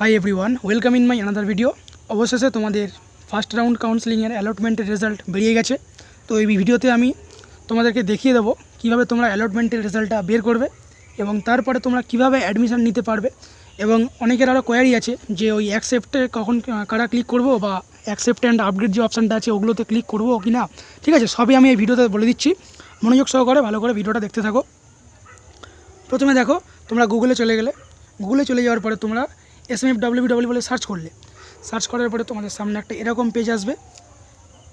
Hi everyone welcome in my another video অবশেষে তোমাদের first round কাউন্সিলিংয়ের অ্যালটমেন্টের রেজাল্ট বেরিয়ে গেছে। তো এই ভিডিওতে আমি তোমাদেরকে দেখিয়ে দেবো কীভাবে তোমরা অ্যালটমেন্টের রেজাল্টটা বের করবে এবং তারপরে তোমরা কীভাবে অ্যাডমিশান নিতে পারবে এবং অনেকের আরও কোয়ারি আছে যে ওই অ্যাকসেপ্টে কখন কারা ক্লিক করব বা অ্যাকসেপ্ট অ্যান্ড আপগ্রেড যে অপশানটা আছে ওগুলোতে ক্লিক করব কি না ঠিক আছে, সবই আমি এই ভিডিওতে বলে দিচ্ছি। মনোযোগ সহকারে ভালো করে ভিডিওটা দেখতে থাকো। প্রথমে দেখো, তোমরা গুগলে চলে গেলে। গুগলে চলে যাওয়ার পরে তোমরা S M F W W বলে সার্চ করলে সার্চ করার পরে তোমাদের সামনে একটা এরকম পেজ আসবে।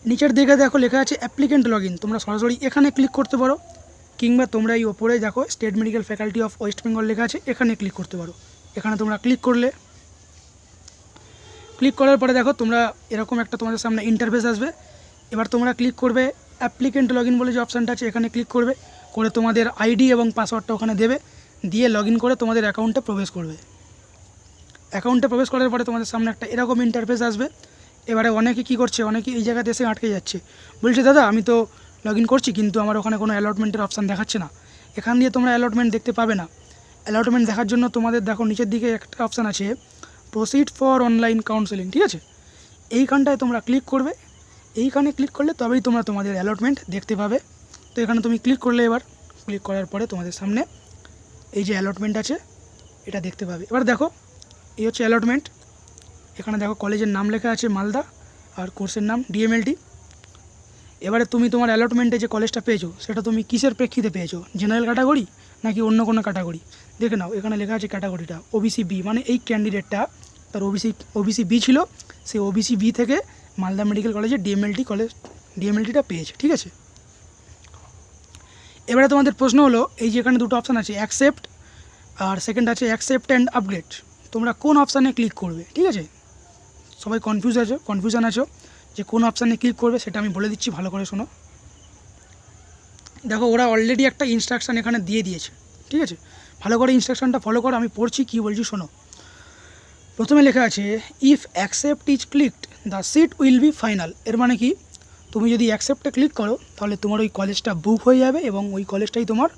নিচের দিকে দেখো লেখা আছে অ্যাপ্লিকেন্ট লগ তোমরা সরাসরি এখানে ক্লিক করতে পারো, কিংবা তোমরা এই ওপরে দেখো state medical faculty of West Bengal লেখা আছে, এখানে ক্লিক করতে পারো। এখানে তোমরা ক্লিক করলে ক্লিক করার পরে দেখো তোমরা এরকম একটা তোমাদের সামনে ইন্টারফেস আসবে। এবার তোমরা ক্লিক করবে অ্যাপ্লিকেন্ট লগ বলে যে অপশানটা আছে, এখানে ক্লিক করবে, করে তোমাদের আইডি এবং পাসওয়ার্ডটা ওখানে দেবে, দিয়ে লগ করে তোমাদের অ্যাকাউন্টে প্রবেশ করবে। অ্যাকাউন্টে প্রবেশ করার পরে তোমাদের সামনে একটা এরকম ইন্টারফেস আসবে। এবারে অনেকে কী করছে, অনেকে এই জায়গাতে এসে আটকে যাচ্ছে। বলছে, দাদা, আমি তো লগ করছি, কিন্তু আমার ওখানে কোনো অ্যালটমেন্টের অপশান দেখাচ্ছে না। এখান দিয়ে তোমরা অ্যালটমেন্ট দেখতে পাবে না। অ্যালটমেন্ট দেখার জন্য তোমাদের দেখো, নিচের দিকে একটা অপশান আছে প্রসিড ফর অনলাইন কাউন্সেলিং ঠিক আছে? এইখানটায় তোমরা ক্লিক করবে। এইখানে ক্লিক করলে তবেই তোমরা তোমাদের অ্যালটমেন্ট দেখতে পাবে। তো এখানে তুমি ক্লিক করলে এবার ক্লিক করার পরে তোমাদের সামনে এই যে অ্যালটমেন্ট আছে, এটা দেখতে পাবে। এবার দেখো এই হচ্ছে অ্যালটমেন্ট এখানে দেখো কলেজের নাম লেখা আছে মালদা আর কোর্সের নাম ডিএমএলটি এবারে তুমি তোমার অ্যালটমেন্টে যে কলেজটা পেয়েছ, সেটা তুমি কিসের প্রেক্ষিতে পেয়েছ? জেনারেল ক্যাটাগরি নাকি অন্য কোনো ক্যাটাগরি দেখে নাও, এখানে লেখা আছে ক্যাটাগরিটা ওবিসি বি মানে এই ক্যান্ডিডেটটা তার ওবিসি ওবিসি বি ছিল, সেই ওবিসি বি থেকে মালদা মেডিকেল কলেজে ডিএমএলটি কলেজ ডিএমএলটিটা পেয়েছে, ঠিক আছে? এবারে তোমাদের প্রশ্ন হলো, এই যে এখানে দুটো অপশান আছে অ্যাকসেপ্ট আর সেকেন্ড আছে অ্যাকসেপ্ট অ্যান্ড আপগ্রেড তোমরা কোন অপশানে ক্লিক করবে, ঠিক আছে? সবাই কনফিউজ আছো কনফিউশন আছো যে কোন অপশানে ক্লিক করবে, সেটা আমি বলে দিচ্ছি, ভালো করে শোনো। দেখো, ওরা অলরেডি একটা ইনস্ট্রাকশান এখানে দিয়ে দিয়েছে, ঠিক আছে? ভালো করে ইনস্ট্রাকশানটা ফলো করো, আমি পড়ছি, কী বলছি শোনো। প্রথমে লেখা আছে if accept is clicked the seat will be final এর মানে কি? তুমি যদি অ্যাকসেপ্টে ক্লিক করো, তাহলে তোমার ওই কলেজটা বুক হয়ে যাবে এবং ওই কলেজটাই তোমার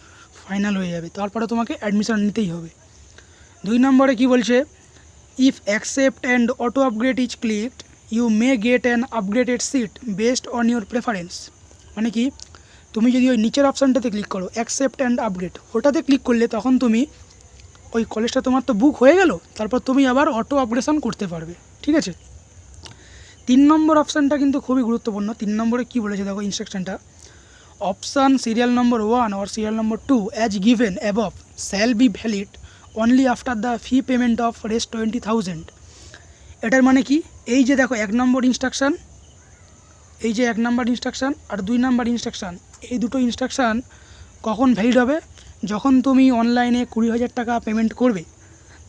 ফাইনাল হয়ে যাবে। তারপরে তোমাকে অ্যাডমিশান নিতেই হবে। দুই নম্বরে কি বলছে? If accept and auto upgrade is clicked you may get an upgraded seat based on your preference মানে কি? তুমি যদি ওই নিচের অপশানটাতে ক্লিক করো অ্যাকসেপ্ট অ্যান্ড আপগ্রেড ওটাতে ক্লিক করলে তখন তুমি ওই কলেজটা তোমার তো বুক হয়ে গেল, তারপর তুমি আবার অটো অপারেশন করতে পারবে। ঠিক আছে? তিন নম্বর অপশানটা কিন্তু খুবই গুরুত্বপূর্ণ। তিন নম্বরে কী বলেছে দেখো ইনস্ট্রাকশনটা option serial number one or serial number two as given above shall be valid only after the fee payment of Rs twenty thousand এটার মানে কি? এই যে দেখো, এক নম্বর ইনস্ট্রাকশান এই যে এক নম্বর ইনস্ট্রাকশান আর দুই নাম্বার ইনস্ট্রাকশান এই দুটো ইনস্ট্রাকশান কখন ভ্যালিড হবে? যখন তুমি অনলাইনে কুড়ি হাজার টাকা পেমেন্ট করবে,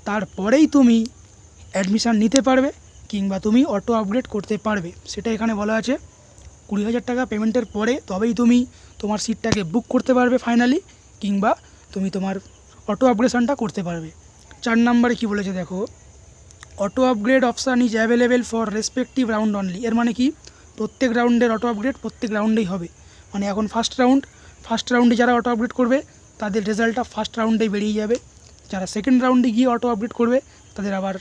তারপরেই তুমি অ্যাডমিশান নিতে পারবে কিংবা তুমি অটো আপগ্রেড করতে পারবে। সেটা এখানে বলা আছে। কুড়ি হাজার টাকা পেমেন্টের পরে তবেই তুমি তোমার সিটটাকে বুক করতে পারবে ফাইনালি কিংবা তুমি তোমার অটো আপগ্রেশনটা করতে পারবে। চার নাম্বারে কি বলেছে দেখো auto upgrade option is available for respective round only এর মানে কি? প্রত্যেক রাউন্ডের অটো আপগ্রেড প্রত্যেক রাউন্ডেই হবে। মানে এখন ফার্স্ট রাউন্ড ফার্স্ট রাউন্ডে যারা অটো আপগ্রেড করবে, তাদের রেজাল্টটা ফার্স্ট রাউন্ডেই বেরিয়ে যাবে। যারা সেকেন্ড রাউন্ডে গিয়ে অটো আপগ্রেড করবে, তাদের আবার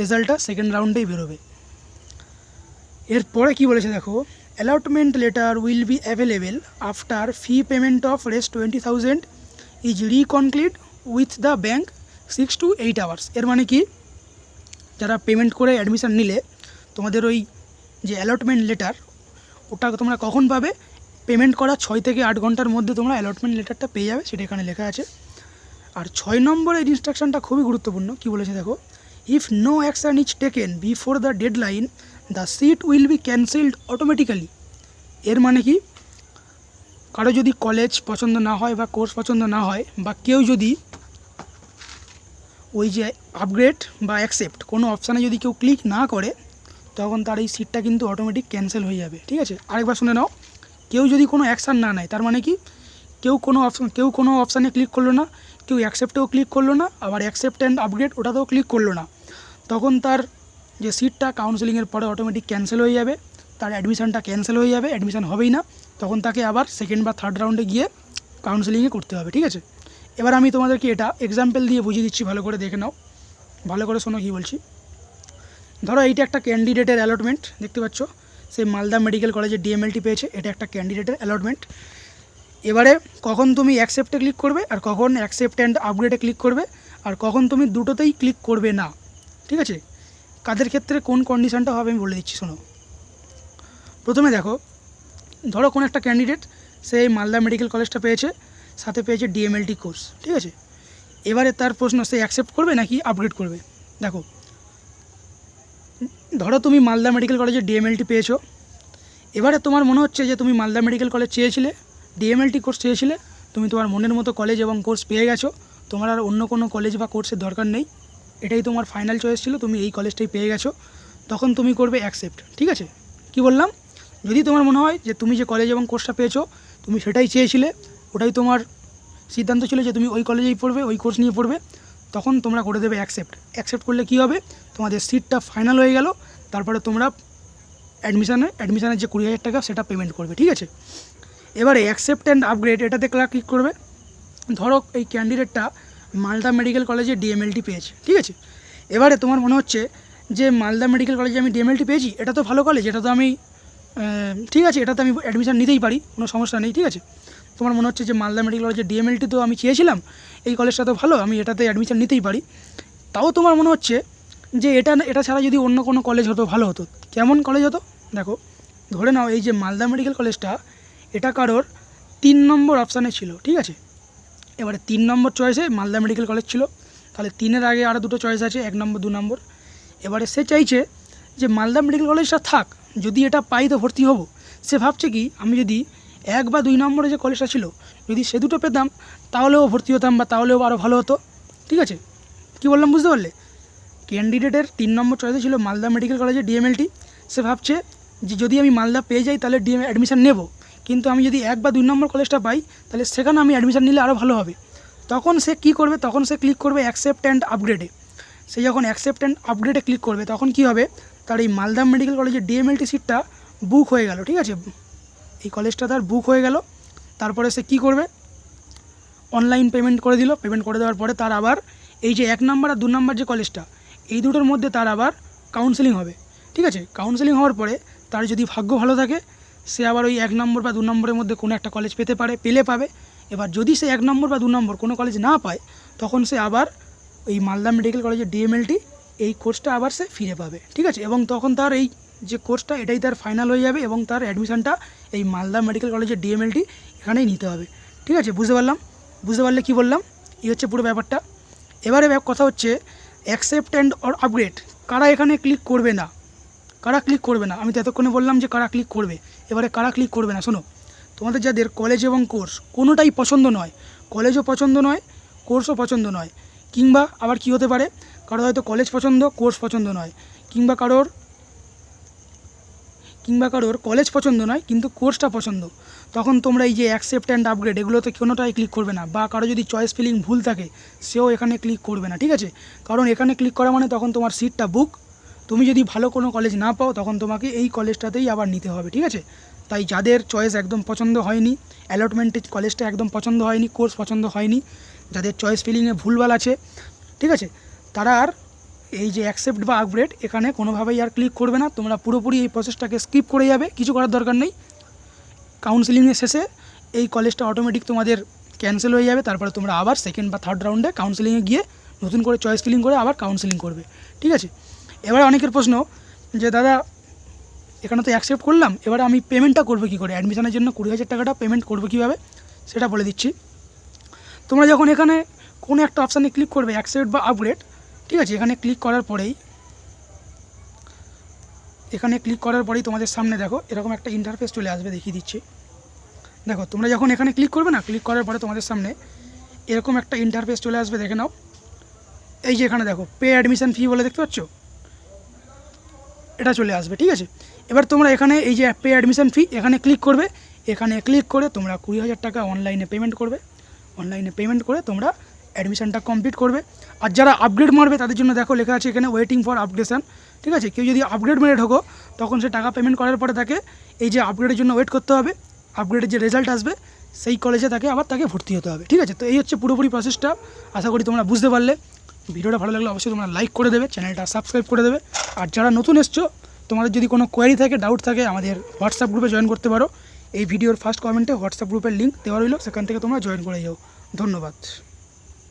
রেজাল্টটা সেকেন্ড রাউন্ডেই বেরোবে। এরপরে কি বলেছে দেখো allotment letter will be available after fee payment of Rs twenty thousand is reconciled with the bank six to eight hours এর মানে কি? যারা পেমেন্ট করে অ্যাডমিশান নিলে, তোমাদের ওই যে অ্যালটমেন্ট লেটার ওটা তোমরা কখন পাবে? পেমেন্ট করা ছয় থেকে আট ঘণ্টার মধ্যে তোমরা অ্যালটমেন্ট লেটারটা পেয়ে যাবে, সেটা এখানে লেখা আছে। আর ছয় নম্বরের ইনস্ট্রাকশনটা খুবই গুরুত্বপূর্ণ, কি বলেছে দেখো? If no action is taken before the deadline the seat will be cancelled automatically এর মানে কি? কারও যদি কলেজ পছন্দ না হয় বা কোর্স পছন্দ না হয়, বা কেউ যদি ওই যে আপগ্রেড বা অ্যাকসেপ্ট কোনো অপশানে যদি কেউ ক্লিক না করে, তখন তার এই সিটটা কিন্তু অটোমেটিক ক্যান্সেল হয়ে যাবে, ঠিক আছে? আরেকবার শুনে নাও। কেউ যদি কোনো অ্যাকশান না নেয়, তার মানে কি? কেউ কোনো অপশান কেউ কোনো অপশানে ক্লিক করল না, কেউ অ্যাকসেপ্টেও ক্লিক করল না, আবার অ্যাকসেপ্ট অ্যান্ড আপগ্রেড ওটাতেও ক্লিক করল না। তখন তার যে সিটটা কাউন্সেলিংয়ের পরে অটোমেটিক ক্যান্সেল হয়ে যাবে, তার অ্যাডমিশানটা ক্যান্সেল হয়ে যাবে অ্যাডমিশান হবেই না। তখন তাকে আবার সেকেন্ড বা থার্ড রাউন্ডে গিয়ে কাউন্সেলিংয়ে করতে হবে, ঠিক আছে? এবার আমি তোমাদেরকে এটা এক্সাম্পল দিয়ে বুঝিয়ে দিচ্ছি, ভালো করে দেখে নাও। ভালো করে শোনো কী বলছি। ধরো এইটা একটা ক্যান্ডিডেটের অ্যালটমেন্ট দেখতে পাচ্ছ? সে মালদা মেডিকেল কলেজে ডিএমএলটি পেয়েছে, এটা একটা ক্যান্ডিডেটের অ্যালটমেন্ট এবারে কখন তুমি অ্যাকসেপ্টে ক্লিক করবে আর কখন অ্যাকসেপ্ট অ্যান্ড আপগ্রেডে ক্লিক করবে আর কখন তুমি দুটোতেই ক্লিক করবে না, ঠিক আছে? কাদের ক্ষেত্রে কোন কন্ডিশনটা হবে আমি বলে দিচ্ছি, শোনো। প্রথমে দেখো, ধরো কোনো একটা ক্যান্ডিডেট সে মালদা মেডিকেল কলেজটা পেয়েছে সাথে পেয়েছে ডিএমএলটি কোর্স ঠিক আছে? এবারে তার প্রশ্ন, সে অ্যাকসেপ্ট করবে নাকি আপগ্রেড করবে? দেখো, ধরো তুমি মালদা মেডিকেল কলেজে ডিএমএলটি পেয়েছ, এবারে তোমার মনে হচ্ছে যে তুমি মালদা মেডিকেল কলেজ চেয়েছিলে ডিএমএলটি কোর্স চেয়েছিলে, তুমি তোমার মনের মতো কলেজ এবং কোর্স পেয়ে গেছো, তোমার আর অন্য কোনো কলেজ বা কোর্সের দরকার নেই, এটাই তোমার ফাইনাল চয়েস ছিল, তুমি এই কলেজটাই পেয়ে গেছো, তখন তুমি করবে অ্যাকসেপ্ট ঠিক আছে? কি বললাম? যদি তোমার মনে হয় যে তুমি যে কলেজ এবং কোর্সটা পেয়েছ, তুমি সেটাই চেয়েছিলে ওটাই তোমার সিদ্ধান্ত ছিল যে তুমি ওই কলেজেই পড়বে, ওই কোর্স নিয়ে পড়বে। তখন তোমরা করে দেবে অ্যাকসেপ্ট অ্যাকসেপ্ট করলে কী হবে? তোমাদের সিটটা ফাইনাল হয়ে গেল, তারপরে তোমরা অ্যাডমিশানে অ্যাডমিশানের যে কুড়ি হাজার টাকা, সেটা পেমেন্ট করবে, ঠিক আছে? এবারে অ্যাকসেপ্ট অ্যান্ড আপগ্রেড এটাতে ক্লিক করবে? ধরো এই ক্যান্ডিডেটটা মালদা মেডিকেল কলেজে ডিএমএলটি পেয়েছে, ঠিক আছে? এবারে তোমার মনে হচ্ছে যে মালদা মেডিকেল কলেজে আমি ডিএমএলটি পেয়েছি? এটা তো ভালো কলেজ এটা তো আমি ঠিক আছে, এটাতে আমি অ্যাডমিশান নিতেই পারি, কোনো সমস্যা নেই, ঠিক আছে? তোমার মনে হচ্ছে যে মালদা মেডিকেল কলেজে ডিএমএলটি তো আমি চেয়েছিলাম, এই কলেজটা তো ভালো, আমি এটাতে অ্যাডমিশান নিতেই পারি। তাও তোমার মনে হচ্ছে যে এটা এটা ছাড়া যদি অন্য কোনো কলেজ হতো, ভালো হতো। কেমন কলেজ হতো? দেখো, ধরে নাও এই যে মালদা মেডিকেল কলেজটা এটা কারোর তিন নম্বর অপশানে ছিল, ঠিক আছে? এবারে তিন নম্বর চয়েসে মালদা মেডিকেল কলেজ ছিল, তাহলে তিনের আগে আরও দুটো চয়েস আছে, এক নম্বর, দু নম্বর। এবারে সে চাইছে যে মালদা মেডিকেল কলেজটা থাক যদি এটা পাই তো ভর্তি হব। সে ভাবছে কি, আমি যদি এক বা দুই নম্বরে যে কলেজটা ছিল, যদি সে দুটো পেতাম, তাহলেও ভর্তি হতাম বা তাহলেও আরও ভালো হতো। ঠিক আছে? কি বললাম, বুঝতে পারলে? ক্যান্ডিডেটের তিন নম্বর চয়েসে ছিল মালদা মেডিকেল কলেজে ডিএমএলটি সে ভাবছে যে যদি আমি মালদা পেয়ে যাই, তাহলে ডিএম অ্যাডমিশান নেব। কিন্তু আমি যদি এক বা দুই নম্বর কলেজটা পাই, তাহলে সেখানে আমি অ্যাডমিশান নিলে আরও ভালো হবে। তখন সে কি করবে? তখন সে ক্লিক করবে অ্যাকসেপ্ট অ্যান্ড আপগ্রেডে সে যখন অ্যাকসেপ্ট অ্যান্ড আপগ্রেডে ক্লিক করবে, তখন কি হবে? তার এই মালদা মেডিকেল কলেজের ডিএমএলটি সিটটা বুক হয়ে গেল, ঠিক আছে? এই কলেজটা তার বুক হয়ে গেল। তারপরে সে কি করবে? অনলাইন পেমেন্ট করে দিল। পেমেন্ট করে দেওয়ার পরে তার আবার এই যে এক নম্বর আর দু নম্বর যে কলেজটা, এই দুটোর মধ্যে তার আবার কাউন্সেলিং হবে, ঠিক আছে? কাউন্সেলিং হওয়ার পরে তার যদি ভাগ্য ভালো থাকে, সে আবার ওই এক নম্বর বা দু নম্বরের মধ্যে কোনো একটা কলেজ পেতে পারে, পেলে পাবে। এবার যদি সে এক নম্বর বা দু নম্বর কোনো কলেজ না পায়, তখন সে আবার ওই মালদা মেডিকেল কলেজের ডিএমএলটি এই কোর্সটা আবার সে ফিরে পাবে, ঠিক আছে? এবং তখন তার এই যে কোর্সটা এটাই তার ফাইনাল হয়ে যাবে এবং তার অ্যাডমিশানটা এই মালদা মেডিকেল কলেজের ডিএমএলটি এখানেই নিতে হবে, ঠিক আছে? বুঝতে পারলাম? বুঝতে পারলে কি বললাম? এই হচ্ছে পুরো ব্যাপারটা। এবারে কথা হচ্ছে অ্যাকসেপ্ট অ্যান্ড অর আপগ্রেড কারা এখানে ক্লিক করবে না? কারা ক্লিক করবে না? আমি তো এতক্ষণে বললাম যে কারা ক্লিক করবে। এবারে কারা ক্লিক করবে না? শোনো, তোমাদের যাদের কলেজ এবং কোর্স কোনোটাই পছন্দ নয় কলেজও পছন্দ নয় কোর্সও পছন্দ নয়, কিংবা আবার কি হতে পারে? কারোর হয়তো কলেজ পছন্দ কোর্স পছন্দ নয়। কিংবা কারোর কিংবা কারোর কলেজ পছন্দ নয়, কিন্তু কোর্সটা পছন্দ। তখন তোমরা এই যে অ্যাকসেপ্ট অ্যান্ড আপগ্রেড এগুলোতে কোনোটাই ক্লিক করবে না। বা কারও যদি চয়েস ফিলিং ভুল থাকে, সেও এখানে ক্লিক করবে না, ঠিক আছে? কারণ এখানে ক্লিক করা মানে তখন তোমার সিটটা বুক তুমি যদি ভালো কোনো কলেজ না পাও, তখন তোমাকে এই কলেজটাতেই আবার নিতে হবে, ঠিক আছে? তাই যাদের চয়েস একদম পছন্দ হয়নি অ্যালটমেন্টের কলেজটা একদম পছন্দ হয়নি কোর্স পছন্দ হয়নি, যাদের চয়েস ফিলিংয়ে ভুলভাল আছে, ঠিক আছে? তারা আর? এই যে অ্যাকসেপ্ট বা আপগ্রেড এখানে কোনোভাবেই আর ক্লিক করবে না। তোমরা পুরোপুরি এই প্রসেসটাকে স্কিপ করে যাবে, কিছু করার দরকার নেই। কাউন্সিলিংয়ের শেষে এই কলেজটা অটোমেটিক তোমাদের ক্যান্সেল হয়ে যাবে। তারপরে তোমরা আবার সেকেন্ড বা থার্ড রাউন্ডে কাউন্সিলিংয়ে গিয়ে নতুন করে চয়েস ফিলিং করে আবার কাউন্সিলিং করবে। ঠিক আছে? এবার অনেকের প্রশ্ন যে, দাদা, এখানে তো অ্যাকসেপ্ট করলাম, এবারে আমি পেমেন্টটা করব কী করে? অ্যাডমিশনের জন্য কুড়ি হাজার টাকাটা পেমেন্ট করব কীভাবে? সেটা বলে দিচ্ছি। তোমরা যখন এখানে কোনো একটা অপশানে ক্লিক করবে অ্যাকসেপ্ট বা আপগ্রেড ঠিক আছে, এখানে ক্লিক করার পরেই, এখানে ক্লিক করার পরেই তোমাদের সামনে দেখো, এরকম একটা ইন্টারফেস চলে আসবে, দেখিয়ে দিচ্ছি। দেখো, তোমরা যখন এখানে ক্লিক করবে না ক্লিক করার পরে তোমাদের সামনে এরকম একটা ইন্টারফেস চলে আসবে, দেখে নাও। এই যে এখানে দেখো পে অ্যাডমিশান ফি বলে দেখতে পাচ্ছ? এটা চলে আসবে, ঠিক আছে? এবার তোমরা এখানে এই যে পে অ্যাডমিশান ফি এখানে ক্লিক করবে। এখানে ক্লিক করে তোমরা কুড়ি হাজার টাকা অনলাইনে পেমেন্ট করবে। অনলাইনে পেমেন্ট করে তোমরা অ্যাডমিশনটা কমপ্লিট করবে। আর যারা আপগ্রেড মারবে, তাদের জন্য দেখো লেখা আছে এখানে ওয়েটিং ফর আপগ্রেশন ঠিক আছে? কেউ যদি আপগ্রেড মেরে ঢোকো, তখন সে টাকা পেমেন্ট করার পরে তাকে এই যে আপগ্রেডের জন্য ওয়েট করতে হবে। আপগ্রেডের যে রেজাল্ট আসবে, সেই কলেজে তাকে আবার তাকে ভর্তি হতে হবে, ঠিক আছে? তো এই হচ্ছে পুরোপুরি প্রসেসটা আশা করি তোমরা বুঝতে পারলে। ভিডিওটা ভালো লাগলে অবশ্যই তোমরা লাইক করে দেবে চ্যানেলটা সাবস্ক্রাইব করে দেবে। আর যারা নতুন এসছো, তোমাদের যদি কোনো কোয়ারি থাকে ডাউট থাকে, আমাদের হোয়াটসঅ্যাপ গ্রুপে জয়েন করতে পারো। এই ভিডিওর ফার্স্ট কমেন্টে হোয়াটসঅ্যাপ গ্রুপের লিঙ্ক দেওয়া রইল, সেখান থেকে তোমরা জয়েন করে যাও। ধন্যবাদ।